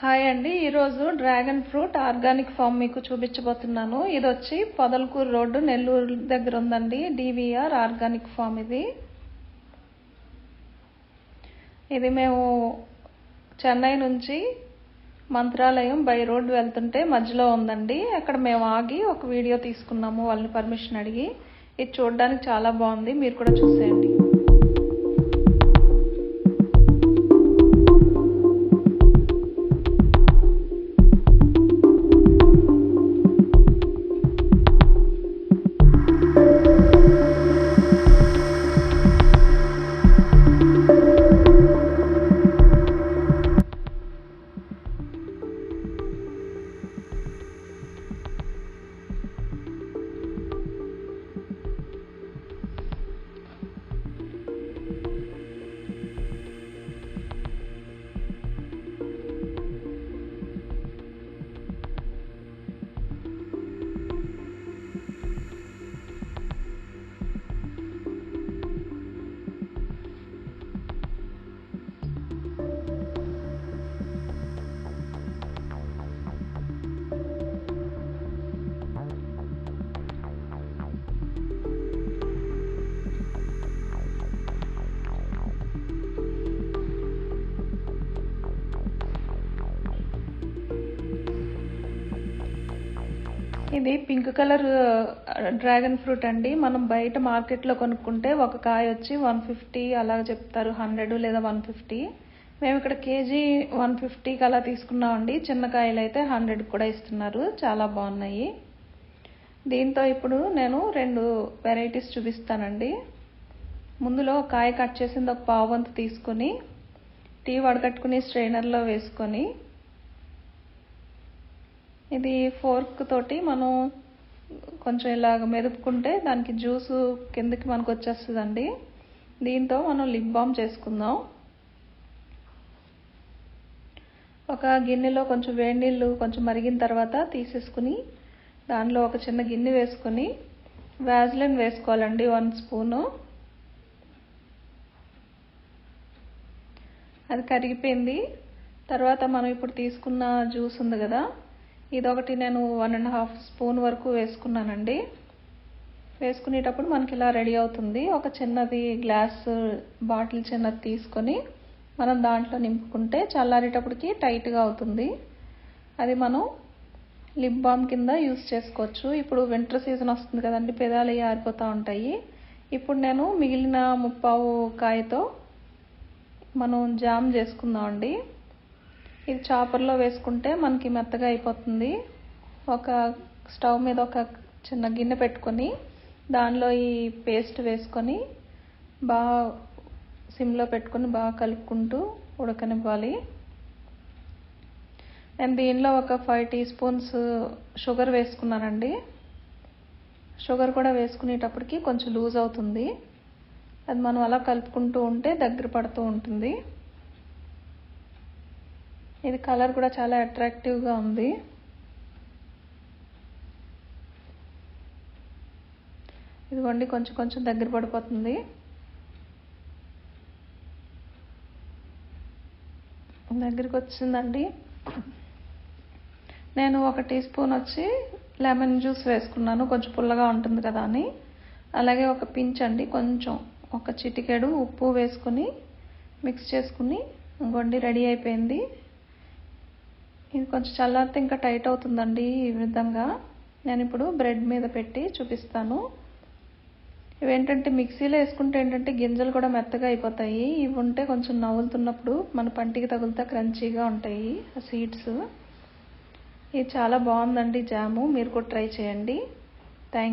Hi అండి. ఈరోజు dragon fruit organic form మీకు చూపించబోతున్నాను. ఇది వచ్చి పొదలకూరు రోడ్డు నెల్లూరు దగ్గర ఉందండి. డివిఆర్ ఆర్గానిక్ ఫామ్ ఇది. ఇది మేము చెన్నై నుంచి మంత్రాలయం బై రోడ్ వెళ్తుంటే మధ్యలో ఉందండి. అక్కడ మేము ఆగి ఒక వీడియో తీసుకున్నాము. వాళ్ళని పర్మిషన్ అడిగి. ఇది చూడడానికి చాలా బాగుంది. మీరు కూడా చూసేయండి. ఇది పింక్ కలర్ డ్రాగన్ ఫ్రూట్ అండి. మనం బయట మార్కెట్లో కొనుక్కుంటే ఒక కాయ వచ్చి వన్ ఫిఫ్టీ అలా చెప్తారు హండ్రెడ్ లేదా వన్ ఫిఫ్టీ మేము ఇక్కడ కేజీ వన్ ఫిఫ్టీకి అలా తీసుకున్నామండి. చిన్న కాయలు అయితే హండ్రెడ్ కూడా ఇస్తున్నారు. చాలా బాగున్నాయి. దీంతో ఇప్పుడు నేను రెండు వెరైటీస్ చూపిస్తానండి. ముందులో కాయ కట్ చేసింది ఒక పావు వంతు తీసుకొని టీ వడకట్టుకుని స్ట్రైనర్లో వేసుకొని ఇది ఫోర్క్ తోటి మనం కొంచెం ఇలాగ మెదుపుకుంటే దానికి జ్యూసు కిందకి మనకు వచ్చేస్తుందండి. దీంతో మనం లిప్ బామ్ చేసుకుందాం. ఒక గిన్నెలో కొంచెం వేడి నీళ్ళు కొంచెం మరిగిన తర్వాత తీసేసుకుని దానిలో ఒక చిన్న గిన్నె వేసుకొని వ్యాజ్లిన్ వేసుకోవాలండి వన్ స్పూను. అది కరిగిపోయింది. తర్వాత మనం ఇప్పుడు తీసుకున్న జ్యూస్ ఉంది కదా ఇదొకటి నేను వన్ అండ్ హాఫ్ స్పూన్ వరకు వేసుకున్నానండి. వేసుకునేటప్పుడు మనకి ఇలా రెడీ అవుతుంది. ఒక చిన్నది గ్లాస్ బాటిల్ చిన్నది తీసుకొని మనం దాంట్లో నింపుకుంటే చల్లారేటప్పటికి టైట్గా అవుతుంది. అది మనం లిప్ బామ్ కింద యూస్ చేసుకోవచ్చు. ఇప్పుడు వింటర్ సీజన్ వస్తుంది కదండి పెదాలు ఆరిపోతూ ఉంటాయి. ఇప్పుడు నేను మిగిలిన ముప్పావు కాయతో మనం జామ్ చేసుకుందామండి. ఇది చాపర్లో వేసుకుంటే మనకి మెత్తగా అయిపోతుంది. ఒక స్టవ్ మీద ఒక చిన్న గిన్నె పెట్టుకొని దానిలో ఈ పేస్ట్ వేసుకొని బాగా సిమ్లో పెట్టుకొని బాగా కలుపుకుంటూ ఉడకనివ్వాలి. నేను దీనిలో ఒక ఫైవ్ టీ స్పూన్స్ షుగర్ వేసుకున్నానండి. షుగర్ కూడా వేసుకునేటప్పటికి కొంచెం లూజ్ అవుతుంది. అది మనం అలా కలుపుకుంటూ ఉంటే దగ్గర పడుతూ ఉంటుంది. ఇది కలర్ కూడా చాలా అట్రాక్టివ్గా ఉంది. ఇదిగోండి కొంచెం కొంచెం దగ్గర పడిపోతుంది. దగ్గరికి వచ్చిందండి. నేను ఒక టీ స్పూన్ వచ్చి లెమన్ జ్యూస్ వేసుకున్నాను. కొంచెం పుల్లగా ఉంటుంది కదా అని. అలాగే ఒక పించ్ అండి కొంచెం. ఒక చిటికెడు ఉప్పు వేసుకుని మిక్స్ చేసుకుని ఇంకొండి రెడీ అయిపోయింది. ఇది కొంచెం చల్లారితే ఇంకా టైట్ అవుతుందండి ఈ విధంగా. నేను ఇప్పుడు బ్రెడ్ మీద పెట్టి చూపిస్తాను. ఇవేంటంటే మిక్సీలో వేసుకుంటే ఏంటంటే గింజలు కూడా మెత్తగా అయిపోతాయి. ఇవి ఉంటే కొంచెం నవ్వులుతున్నప్పుడు మన పంటికి తగులుతా క్రంచీగా ఉంటాయి ఆ సీడ్స్. ఇది చాలా బాగుందండి జాము. మీరు కూడా ట్రై చేయండి. థ్యాంక్